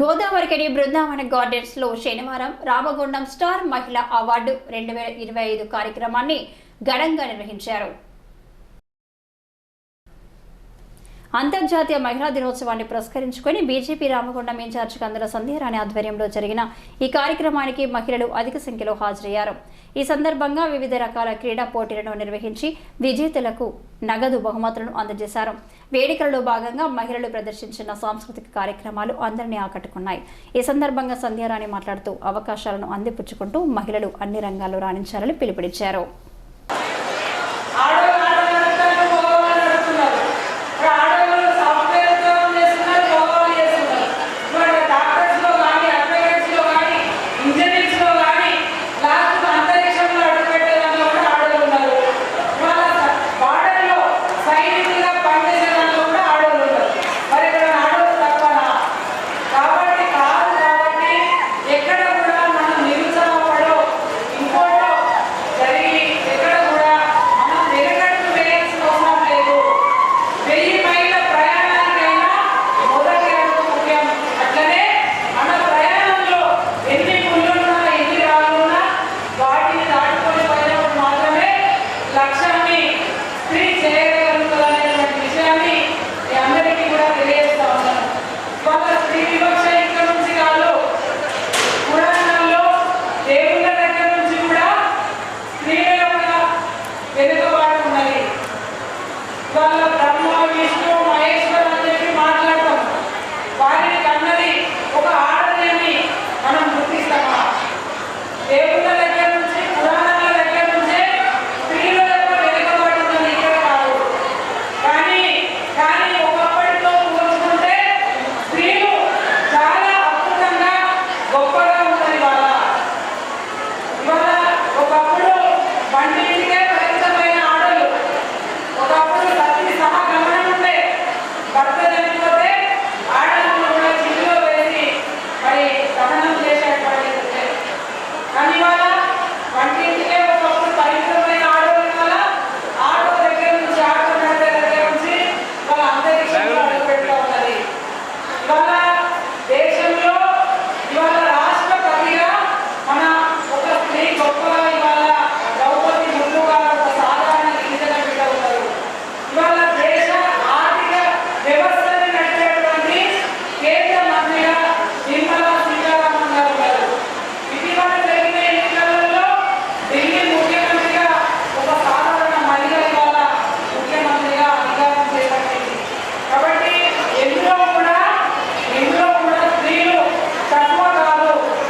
గోదావరికని బృందావన గార్డెన్స్లో శనివారం రామగుండం స్టార్ మహిళా అవార్డు రెండు వేల ఇరవై ఐదు కార్యక్రమాన్ని ఘనంగా నిర్వహించారు. అంతర్జాతీయ మహిళా దినోత్సవాన్ని పురస్కరించుకొని బీజేపీ రామగుండం ఇన్ఛార్జ్ కందుల సంధ్యారాణి ఆధ్వర్యంలో జరిగిన ఈ కార్యక్రమానికి మహిళలు అధిక సంఖ్యలో హాజరయ్యారు. ఈ సందర్భంగా వివిధ రకాల క్రీడా పోటీలను నిర్వహించి విజేతలకు నగదు బహుమతులను అందజేశారు. వేడుకలలో భాగంగా మహిళలు ప్రదర్శించిన సాంస్కృతిక కార్యక్రమాలు అందరినీ ఆకట్టుకున్నాయి. ఈ సందర్భంగా సంధ్యారాణి మాట్లాడుతూ అవకాశాలను అందిపుచ్చుకుంటూ మహిళలు అన్ని రంగాల్లో రాణించాలని పిలుపునిచ్చారు. వెనుకబాటు ఉన్నది. వాళ్ళ బ్రహ్మ విష్ణు